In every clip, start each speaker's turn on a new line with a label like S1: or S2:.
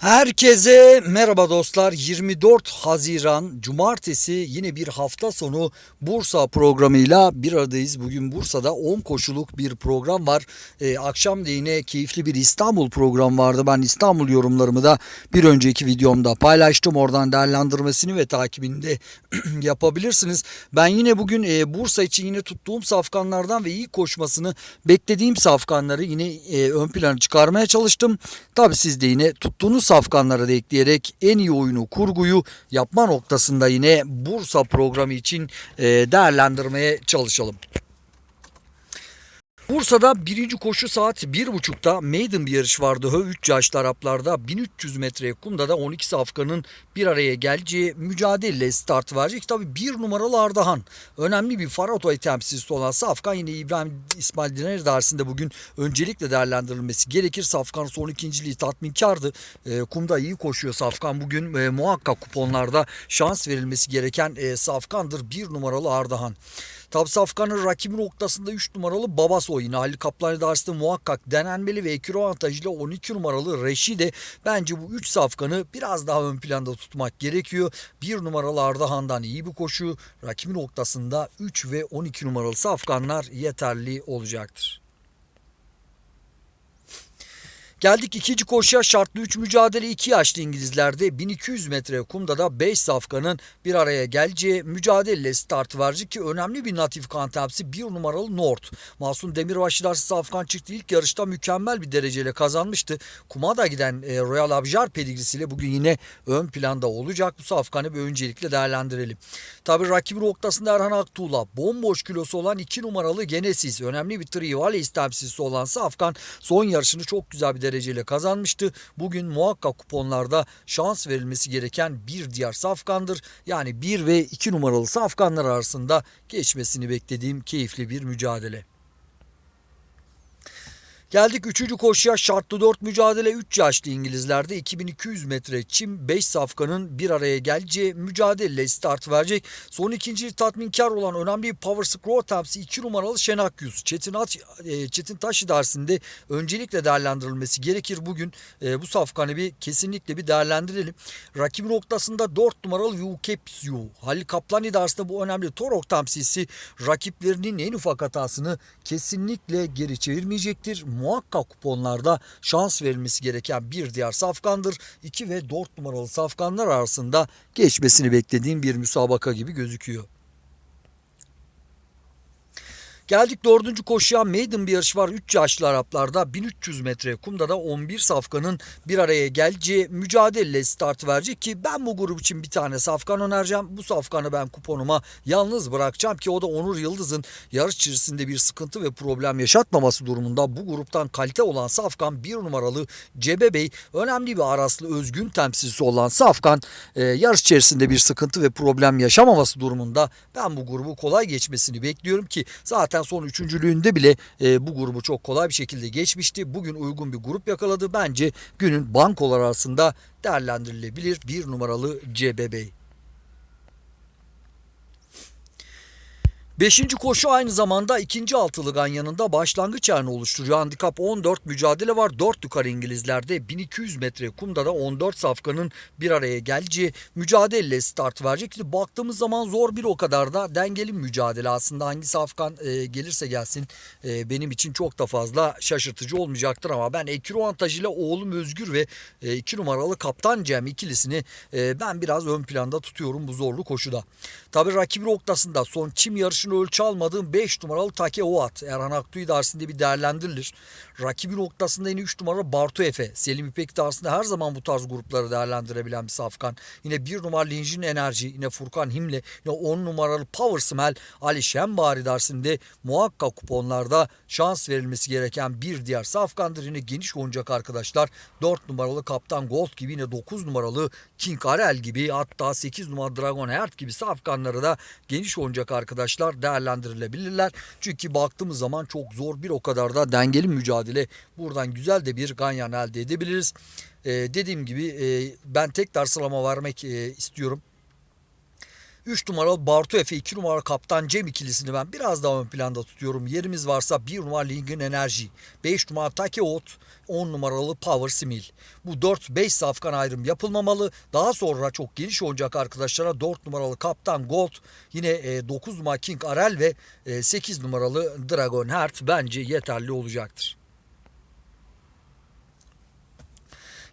S1: Herkese merhaba dostlar. 24 Haziran Cumartesi yine bir hafta sonu Bursa programıyla bir aradayız. Bugün Bursa'da 10 koşuluk bir program var. Ee, akşam da yine keyifli bir İstanbul programı vardı. Ben İstanbul yorumlarımı da bir önceki videomda paylaştım. Oradan değerlendirmesini ve takibini de yapabilirsiniz. Ben yine bugün e, Bursa için yine tuttuğum safkanlardan ve iyi koşmasını beklediğim safkanları yine e, ön plana çıkarmaya çalıştım. Tabi siz de yine tuttuğunuz safkanları da ekleyerek en iyi oyunu kurguyu yapma noktasında yine Bursa programı için e, değerlendirmeye çalışalım. Bursa'da birinci koşu saat 1.30'da maiden bir yarış vardı. Hö 3 yaşlı Araplarda 1300 metreye kumda da 12 safkanın bir araya geleceği mücadele start verecek. Tabi bir numaralı Ardahan. Önemli bir Farato temsilcisi olan Safkan yine İbrahim İsmail Diner dersinde bugün öncelikle değerlendirilmesi gerekir. Safkan son ikinciliği tatminkardı. E, kumda iyi koşuyor Safkan. Bugün e, muhakkak kuponlarda şans verilmesi gereken e, Safkan'dır. Bir numaralı Ardahan. Tabi Safkan'ın rakibi noktasında 3 numaralı Babasoy yine Halil Kaplan idaresinde muhakkak denenmeli ve ekür avantajıyla 12 numaralı Reşide bence bu 3 Safkan'ı biraz daha ön planda tutmak gerekiyor. 1 numaralı Ardahan'dan iyi bir koşu rakibi noktasında 3 ve 12 numaralı Safkanlar yeterli olacaktır. Geldik ikinci koşuya şartlı 3 mücadele 2 yaşlı İngilizlerde 1200 metre kumda da 5 safkanın bir araya geleceği mücadele start verecek ki önemli bir natif kan temsi 1 numaralı North. Masum Demirbaşı safkan çıktı ilk yarışta mükemmel bir dereceyle kazanmıştı. Kumada giden e, Royal Abjar pedigrisiyle bugün yine ön planda olacak. Bu safkanı bir öncelikle değerlendirelim. Tabi rakibi noktasında Erhan Aktuğ'la bomboş kilosu olan 2 numaralı Genesis önemli bir Trivales temsilcisi olan Safkan son yarışını çok güzel bir dereceyle kazanmıştı. Bugün muhakkak kuponlarda şans verilmesi gereken bir diğer safkandır. Yani 1 ve 2 numaralı safkanlar arasında geçmesini beklediğim keyifli bir mücadele. Geldik 3. koşuya şartlı 4 mücadele 3 yaşlı İngilizlerde 2200 metre çim 5 safkanın bir araya geleceği mücadele start verecek. Son ikinci tatminkar olan önemli Power Scroll temsi 2 numaralı Şenak Yus. Çetin, At, e, Çetin Taş dersinde öncelikle değerlendirilmesi gerekir. Bugün e, bu safkanı bir kesinlikle bir değerlendirelim. Rakibi noktasında 4 numaralı Yukepsyu. Halil Kaplan idaresinde bu önemli Torok temsilcisi rakiplerinin en ufak hatasını kesinlikle geri çevirmeyecektir muhakkak kuponlarda şans verilmesi gereken bir diğer safkandır. 2 ve 4 numaralı safkanlar arasında geçmesini beklediğim bir müsabaka gibi gözüküyor. Geldik dördüncü koşuya maiden bir yarış var. 3 yaşlı Araplarda 1300 metre kumda da 11 safkanın bir araya geleceği mücadele start verecek ki ben bu grup için bir tane safkan önereceğim. Bu safkanı ben kuponuma yalnız bırakacağım ki o da Onur Yıldız'ın yarış içerisinde bir sıkıntı ve problem yaşatmaması durumunda bu gruptan kalite olan safkan bir numaralı Cebe Bey önemli bir Araslı özgün temsilcisi olan safkan e, yarış içerisinde bir sıkıntı ve problem yaşamaması durumunda ben bu grubu kolay geçmesini bekliyorum ki zaten son üçüncülüğünde bile e, bu grubu çok kolay bir şekilde geçmişti. Bugün uygun bir grup yakaladı. Bence günün bankolar arasında değerlendirilebilir bir numaralı CBB. Beşinci koşu aynı zamanda ikinci altılı ganyanında başlangıç yerini oluşturuyor. Handikap 14 mücadele var. 4 yukarı İngilizlerde 1200 metre kumda da 14 safkanın bir araya geleceği mücadele start verecek. Şimdi baktığımız zaman zor bir o kadar da dengeli mücadele aslında. Hangi safkan e, gelirse gelsin e, benim için çok da fazla şaşırtıcı olmayacaktır ama ben Ekiro avantajıyla oğlum Özgür ve 2 e, numaralı Kaptan Cem ikilisini e, ben biraz ön planda tutuyorum bu zorlu koşuda. Tabi rakibi noktasında son çim yarışını ölçü almadığım 5 numaralı Take Oat Erhan Aktuğ idaresinde bir değerlendirilir. Rakibi noktasında yine 3 numaralı Bartu Efe. Selim İpek idaresinde her zaman bu tarz grupları değerlendirebilen bir safkan. Yine 1 numaralı Linjin Enerji, yine Furkan Himle, yine 10 numaralı Power Smell Ali Şenbahar idaresinde muhakkak kuponlarda şans verilmesi gereken bir diğer safkandır. Yine geniş oyuncak arkadaşlar 4 numaralı Kaptan Gold gibi yine 9 numaralı King Arel gibi hatta 8 numaralı Dragon Heart gibi safkanları da geniş oyuncak arkadaşlar değerlendirilebilirler. Çünkü baktığımız zaman çok zor bir o kadar da dengeli mücadele. Buradan güzel de bir ganyan elde edebiliriz. Ee, dediğim gibi e, ben tek sıralama vermek e, istiyorum. 3 numaralı Bartu Efe, 2 numaralı Kaptan Cem ikilisini ben biraz daha ön planda tutuyorum. Yerimiz varsa 1 numaralı Lingin Enerji, 5 numaralı Take Ot, 10 numaralı Power Simil. Bu 4-5 safkan ayrım yapılmamalı. Daha sonra çok geniş olacak arkadaşlara 4 numaralı Kaptan Gold, yine e, 9 numaralı King Arel ve e, 8 numaralı Dragon Heart bence yeterli olacaktır.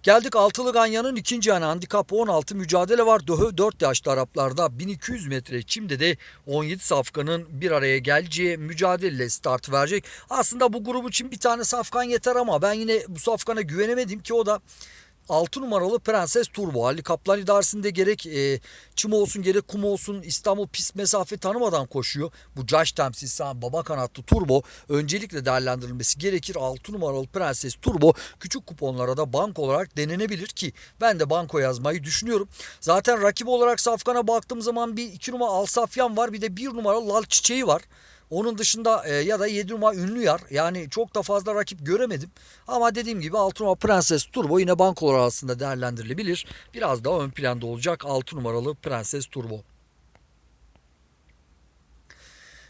S1: Geldik altılı ganyanın ikinci yanı handikap 16 mücadele var. Döhö 4 yaşlı Araplarda 1200 metre çimde de 17 safkanın bir araya geleceği mücadele start verecek. Aslında bu grup için bir tane safkan yeter ama ben yine bu safkana güvenemedim ki o da 6 numaralı Prenses Turbo. Ali Kaplan idaresinde gerek e, çim olsun gerek kum olsun İstanbul pist mesafe tanımadan koşuyor. Bu Josh temsilcisi baba kanatlı Turbo öncelikle değerlendirilmesi gerekir. 6 numaralı Prenses Turbo küçük kuponlara da bank olarak denenebilir ki ben de banko yazmayı düşünüyorum. Zaten rakip olarak Safkan'a baktığım zaman bir 2 numara Alsafyan var bir de 1 numaralı Lal Çiçeği var. Onun dışında e, ya da 7 numara ünlü yar. Yani çok da fazla rakip göremedim. Ama dediğim gibi 6 numara Prenses Turbo yine bankolar arasında değerlendirilebilir. Biraz daha ön planda olacak 6 numaralı Prenses Turbo.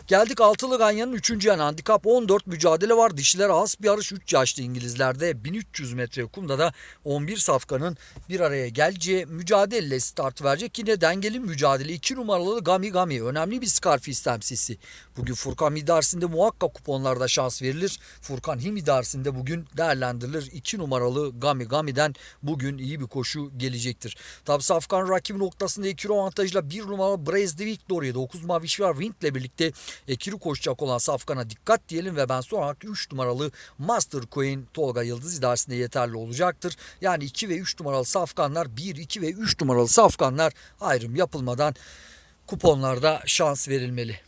S1: Geldik altılı ganyanın 3. yanı handikap 14 mücadele var. Dişiler az bir yarış 3 yaşlı İngilizlerde 1300 metre kumda da 11 safkanın bir araya geleceği mücadele start verecek. Yine dengeli mücadele 2 numaralı Gami Gami önemli bir skarfi istemsisi. Bugün Furkan idaresinde muhakkak kuponlarda şans verilir. Furkan Him idaresinde bugün değerlendirilir. 2 numaralı Gami Gami'den bugün iyi bir koşu gelecektir. Tabi Safkan rakibi noktasında 2 avantajla 1 numaralı Braze de Victoria'da 9 numaralı Vişvar Wind ile birlikte ekili koşacak olan Safkan'a dikkat diyelim ve ben sonra 3 numaralı Master Coin Tolga Yıldız idaresinde yeterli olacaktır. Yani 2 ve 3 numaralı Safkanlar 1, 2 ve 3 numaralı Safkanlar ayrım yapılmadan kuponlarda şans verilmeli.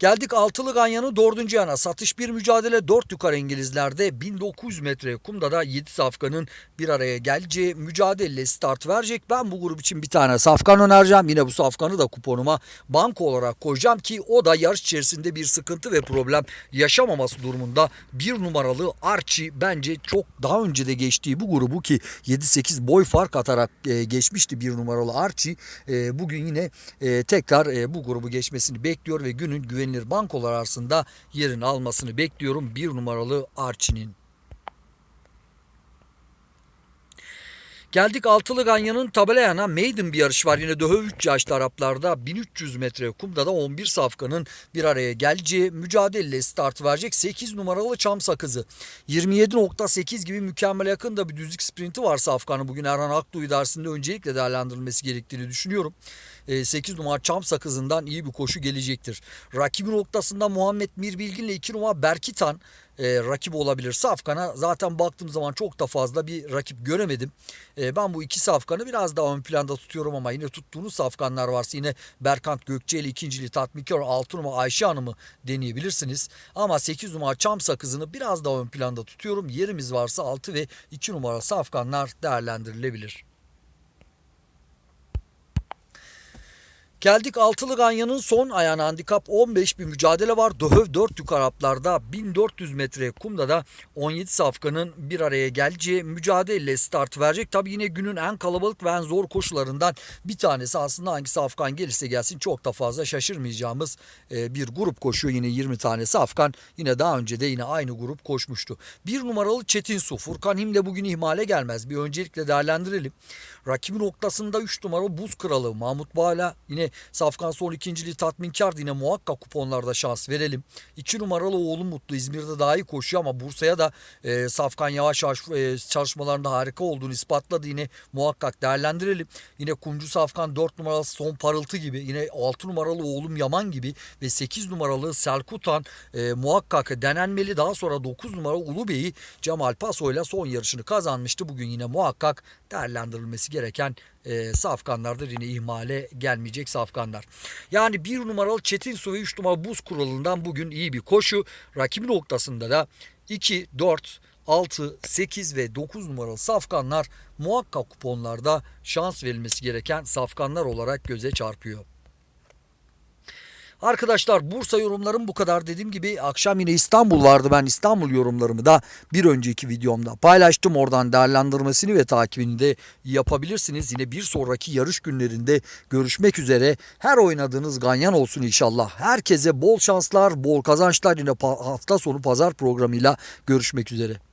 S1: Geldik altılı ganyanın dördüncü yana. Satış bir mücadele dört yukarı İngilizlerde 1900 metre kumda da 7 safkanın bir araya geleceği mücadele start verecek. Ben bu grup için bir tane safkan önereceğim. Yine bu safkanı da kuponuma banko olarak koyacağım ki o da yarış içerisinde bir sıkıntı ve problem yaşamaması durumunda bir numaralı Archie bence çok daha önce de geçtiği bu grubu ki 7-8 boy fark atarak e, geçmişti bir numaralı Archie. E, bugün yine e, tekrar e, bu grubu geçmesini bekliyor ve günün güvenilir bankolar arasında yerini almasını bekliyorum bir numaralı Archie'nin. Geldik Altılı Ganyan'ın tabelayana maiden bir yarış var. Yine Döhö 3 yaşlı Araplarda 1300 metre kumda da 11 safkanın bir araya geleceği mücadele start verecek. 8 numaralı Çam Sakızı. 27.8 gibi mükemmel yakın da bir düzlük sprinti var safkanın. Bugün Erhan Akdoğu idaresinde öncelikle değerlendirilmesi gerektiğini düşünüyorum. 8 numara Çam Sakızı'ndan iyi bir koşu gelecektir. Rakibi noktasında Muhammed Mirbilgin ile 2 numara Berkitan e, rakip olabilir. Safkan'a zaten baktığım zaman çok da fazla bir rakip göremedim. E, ben bu iki safkanı biraz daha ön planda tutuyorum ama yine tuttuğunuz safkanlar varsa yine Berkant Gökçeli ikinciliği tatminkar 6 numara Ayşe Hanım'ı deneyebilirsiniz. Ama 8 numara Çam Sakızı'nı biraz daha ön planda tutuyorum. Yerimiz varsa 6 ve 2 numara safkanlar değerlendirilebilir. Geldik Altılı Ganyan'ın son ayağına handikap 15 bir mücadele var. Döhöv 4 yukarı Araplarda 1400 metre kumda da 17 safkanın bir araya geleceği mücadele start verecek. Tabi yine günün en kalabalık ve en zor koşularından bir tanesi aslında hangi safkan gelirse gelsin çok da fazla şaşırmayacağımız e, bir grup koşuyor. Yine 20 tane safkan yine daha önce de yine aynı grup koşmuştu. Bir numaralı Çetin Su Furkan Him'le bugün ihmale gelmez. Bir öncelikle değerlendirelim. Rakibi noktasında 3 numara Buz Kralı Mahmut Bağla yine Safkan son ikinciliği tatminkardı yine muhakkak kuponlarda şans verelim. 2 numaralı oğlum Mutlu İzmir'de daha iyi koşuyor ama Bursa'ya da e, Safkan yavaş e, çalışmalarında harika olduğunu ispatladı yine muhakkak değerlendirelim. Yine Kumcu Safkan 4 numaralı son parıltı gibi yine 6 numaralı oğlum Yaman gibi ve 8 numaralı Selkutan e, muhakkak denenmeli. Daha sonra 9 numara Ulu Bey'i Cemal Paso ile son yarışını kazanmıştı. Bugün yine muhakkak değerlendirilmesi gereken e, safkanlardır. Yine ihmale gelmeyecek safkanlar. Yani bir numaralı Çetin Su ve 3 numaralı Buz Kuralından bugün iyi bir koşu. Rakibi noktasında da 2, 4, 6, 8 ve 9 numaralı safkanlar muhakkak kuponlarda şans verilmesi gereken safkanlar olarak göze çarpıyor. Arkadaşlar Bursa yorumlarım bu kadar. Dediğim gibi akşam yine İstanbul vardı. Ben İstanbul yorumlarımı da bir önceki videomda paylaştım. Oradan değerlendirmesini ve takibini de yapabilirsiniz. Yine bir sonraki yarış günlerinde görüşmek üzere. Her oynadığınız ganyan olsun inşallah. Herkese bol şanslar, bol kazançlar. Yine hafta sonu pazar programıyla görüşmek üzere.